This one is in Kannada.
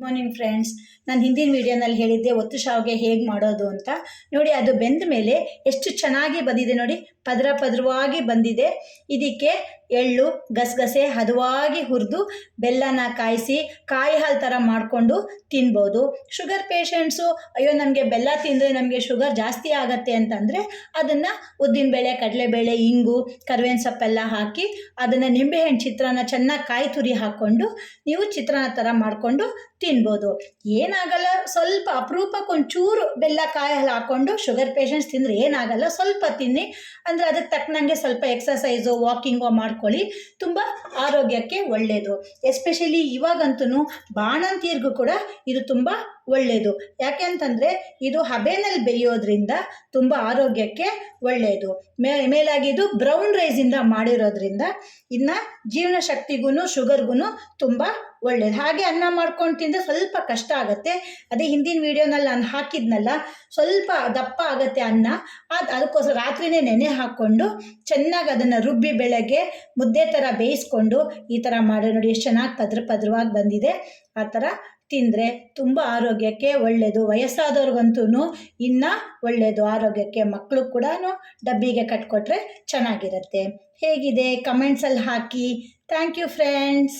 ಮಾರ್ನಿಂಗ್ ಫ್ರೆಂಡ್ಸ್ ನಾನು ಹಿಂದಿನ ವೀಡಿಯೋನಲ್ಲಿ ಹೇಳಿದ್ದೆ, ಒತ್ತು ಶಾವಿಗೆ ಹೇಗೆ ಮಾಡೋದು ಅಂತ. ನೋಡಿ, ಅದು ಬೆಂದ ಮೇಲೆ ಎಷ್ಟು ಚೆನ್ನಾಗಿ ಬಂದಿದೆ ನೋಡಿ. ಪದರ ಪದರವಾಗಿ ಬಂದಿದೆ. ಇದಕ್ಕೆ ಎಳ್ಳು, ಗಸಗಸೆ, ಹದವಾಗಿ ಹುರಿದು ಬೆಲ್ಲನ ಕಾಯಿಸಿ ಕಾಯಿ ಹಾಲು ಥರ ಮಾಡಿಕೊಂಡು ತಿನ್ಬೋದು. ಶುಗರ್ ಪೇಷಂಟ್ಸು ಅಯ್ಯೋ, ನಮಗೆ ಬೆಲ್ಲ ತಿಂದರೆ ನಮಗೆ ಶುಗರ್ ಜಾಸ್ತಿ ಆಗತ್ತೆ ಅಂತಂದರೆ ಅದನ್ನು ಉದ್ದಿನಬೇಳೆ, ಕಡಲೆಬೇಳೆ, ಇಂಗು ಕರ್ಬೇವಿನ ಸೊಪ್ಪೆಲ್ಲ ಹಾಕಿ ಅದನ್ನು ನಿಂಬೆಹಣ್ಣು ಚಿತ್ರಾನ್ನ ಚೆನ್ನಾಗಿ ಕಾಯಿ ತುರಿ ಹಾಕ್ಕೊಂಡು ನೀವು ಚಿತ್ರಾನ್ನ ಥರ ಮಾಡಿಕೊಂಡು ತಿನ್ಬೋದು. ಏನಾಗಲ್ಲ, ಸ್ವಲ್ಪ ಅಪರೂಪಕ್ಕೆ ಒಂಚೂರು ಬೆಲ್ಲ ಕಾಯಿ ಹಾಲು ಹಾಕ್ಕೊಂಡು ಶುಗರ್ ಪೇಷಂಟ್ಸ್ ತಿಂದರೆ ಏನಾಗಲ್ಲ, ಸ್ವಲ್ಪ ತಿನ್ನಿ. ಅಂದರೆ ಅದಕ್ಕೆ ತಕ್ಕನಂಗೆ ಸ್ವಲ್ಪ ಎಕ್ಸಸೈಸು ವಾಕಿಂಗು ಮಾಡ್ಕೊಳ್ಳಿ. ತುಂಬ ಆರೋಗ್ಯಕ್ಕೆ ಒಳ್ಳೆಯದು ಎಸ್ಪೆಷಲಿ ಇವಾಗಂತೂ ಬಾಣಂತಿಯರಿಗೂ ಕೂಡ ಇದು ತುಂಬ ಒಳ್ಳೆಯದು ಯಾಕೆ ಅಂತಂದರೆ ಇದು ಹಬೆನಲ್ಲಿ ಬೇಯೋದ್ರಿಂದ ತುಂಬ ಆರೋಗ್ಯಕ್ಕೆ ಒಳ್ಳೆಯದು ಮೇ, ಮೇಲಾಗಿ ಇದು ಬ್ರೌನ್ ರೈಸಿಂದ ಮಾಡಿರೋದ್ರಿಂದ ಇನ್ನು ಜೀವನ ಶಕ್ತಿಗೂ ಶುಗರ್ಗೂ ತುಂಬ ಒಳ್ಳೇದು. ಹಾಗೆ ಅನ್ನ ಮಾಡ್ಕೊಂಡು ತಿಂದರೆ ಸ್ವಲ್ಪ ಕಷ್ಟ ಆಗುತ್ತೆ. ಅದೇ ಹಿಂದಿನ ವೀಡಿಯೋನಲ್ಲಿ ನಾನು ಹಾಕಿದ್ನಲ್ಲ, ಸ್ವಲ್ಪ ದಪ್ಪ ಆಗುತ್ತೆ ಅನ್ನ. ಅದು ಅದಕ್ಕೋಸ್ಕರ ರಾತ್ರಿನೇ ನೆನೆ ಹಾಕ್ಕೊಂಡು ಚೆನ್ನಾಗಿ ಅದನ್ನು ರುಬ್ಬಿ ಬೆಳಗ್ಗೆ ಮುದ್ದೆ ಥರ ಬೇಯಿಸ್ಕೊಂಡು ಈ ಥರ ಮಾಡಿ ನೋಡಿ ಎಷ್ಟು ಚೆನ್ನಾಗಿ ಪದ್ರ ಪದ್ರವಾಗಿ ಬಂದಿದೆ. ಆ ಥರ ತಿಂದರೆ ತುಂಬ ಆರೋಗ್ಯಕ್ಕೆ ಒಳ್ಳೆಯದು ವಯಸ್ಸಾದವ್ರಿಗಂತೂ ಇನ್ನೂ ಒಳ್ಳೆಯದು ಆರೋಗ್ಯಕ್ಕೆ ಮಕ್ಕಳು ಕೂಡ ಡಬ್ಬಿಗೆ ಕಟ್ಕೊಟ್ರೆ ಚೆನ್ನಾಗಿರುತ್ತೆ. ಹೇಗಿದೆ? ಕಮೆಂಟ್ಸಲ್ಲಿ ಹಾಕಿ. Thank you friends